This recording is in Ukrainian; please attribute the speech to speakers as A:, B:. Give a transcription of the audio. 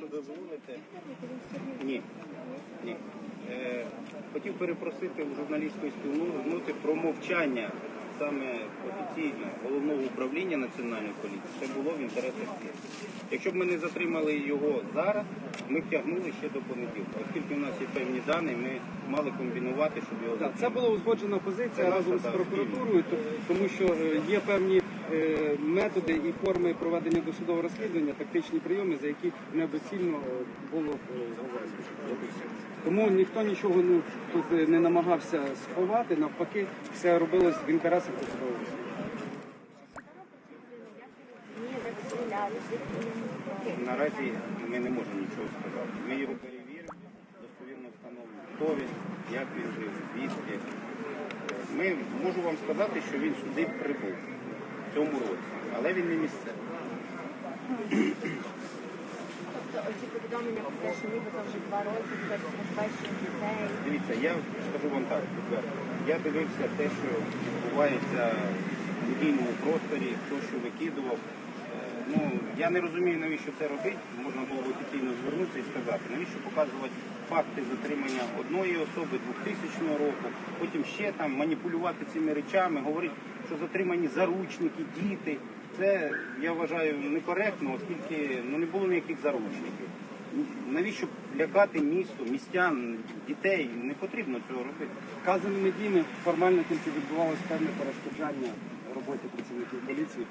A: Якщо дозволите. Ні. Ні. Е, хотів перепросити у журналістської спільноти про мовчання саме офіційно головного управління національної поліції. Це було в інтересах всіх. Якщо б ми не затримали його зараз, ми б тягнули ще до понеділка. Оскільки у нас є певні дані, ми мали комбінувати, щоб його
B: Так, це була узгоджена позиція
A: Це
B: разом з прокуратурою, то- тому що е, є певні е, методи і форми проведення досудового розслідування, тактичні прийоми, за які недоцільно е, було е. Тому ніхто нічого ну, тут не намагався сховати, навпаки, все робилось в інтересах.
A: Наразі ми не можемо нічого сказати. Ми його перевіримо, достовірно встановимо, хто він, як він жив, звідки. Ми можу вам сказати, що він сюди прибув в цьому році, але він не місцевий. Дивіться, я скажу вам так. Я дивився те, що відбувається в медійному просторі, хто що викидував. Е, Ну, я не розумію, навіщо це робити. Можна було б офіційно звернутися і сказати, навіщо показувати факти затримання одної особи 2000 року, потім ще там маніпулювати цими речами, говорити, що затримані заручники, діти. Це я вважаю некоректно, оскільки ну не було ніяких заручників. Навіщо лякати місто, містян, дітей? Не потрібно цього робити.
B: Вказаними діями формально тільки відбувалося певне перешкоджання роботі працівників поліції.